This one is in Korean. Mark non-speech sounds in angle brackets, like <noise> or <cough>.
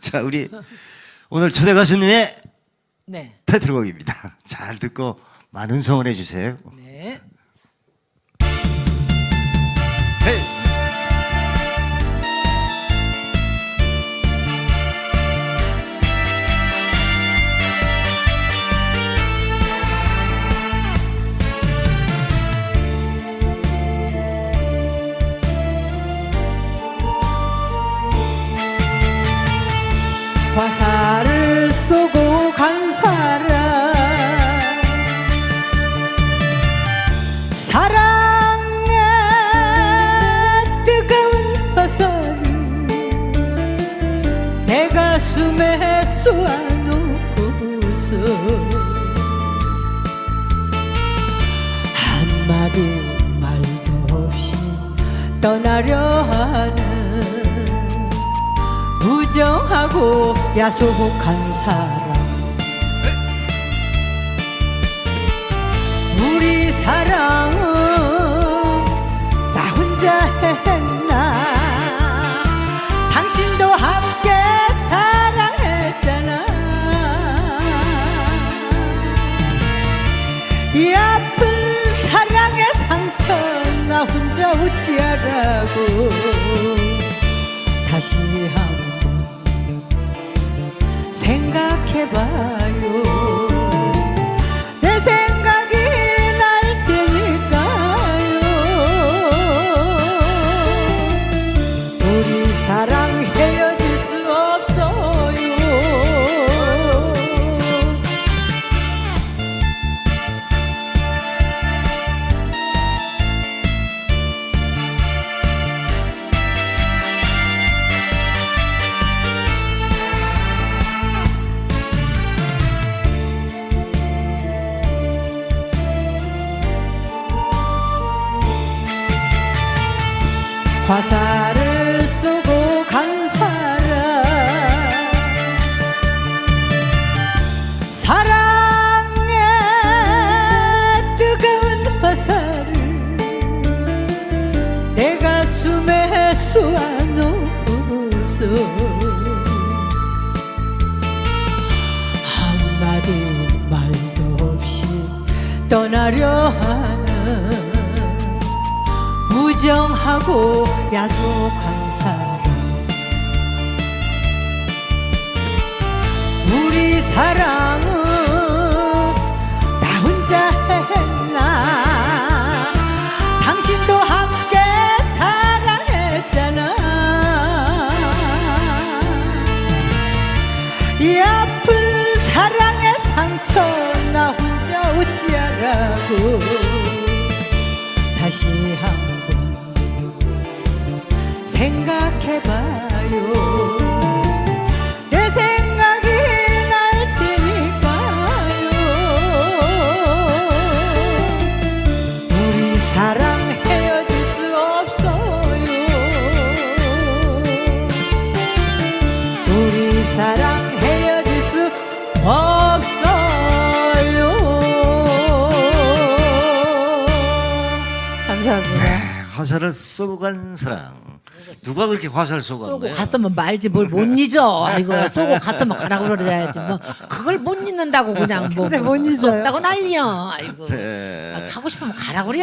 <laughs> 자, 우리 오늘 초대 가수님의 네. 타이틀곡입니다. 잘 듣고 많은 성원해 주세요. 네. 화살을 쏘고 간 사람. 사랑의 뜨거운 화살을 내 가슴에 쏘아놓고서 한마디 말도 없이 떠나려 하 는 부정하고 야속한 사람. 우리 사랑은 나 혼자 했나? 당신도 함께 사랑했잖아. 이 아픈 사랑의 상처 나 혼자 웃지하라고 다시 한 화살을 쏘고 간 사람. 사랑의 뜨거운 화살을 내 가슴에 쏘아놓고서 한마디 말도 없이 떠나려 하는 무정하고 야속한 사람 우리 사랑은 나 혼자 했나? 당신도 함께 사랑했잖아. 이 아픈 사랑의 상처 나 혼자 웃지하라고 다시 한번 생각해봐요. 내 생각이 날 테니까요. 우리 사랑 헤어질 수 없어요. 우리 사랑 헤어질 수 없어요. 감사합니다. 네, 화살을 쏘고 간 사랑. 누가 그렇게 화살 쏘고 간 쏘고 거예요? 갔으면 말지 뭘 못 잊어. 아이고 <laughs> 쏘고 갔으면 가라고 그러야지. 뭐 그걸 못 잊는다고 그냥 뭐 근데 못 잊어요. 쏘다고 난리야. 아이고 네. 아, 가고 싶으면 가라고 그래.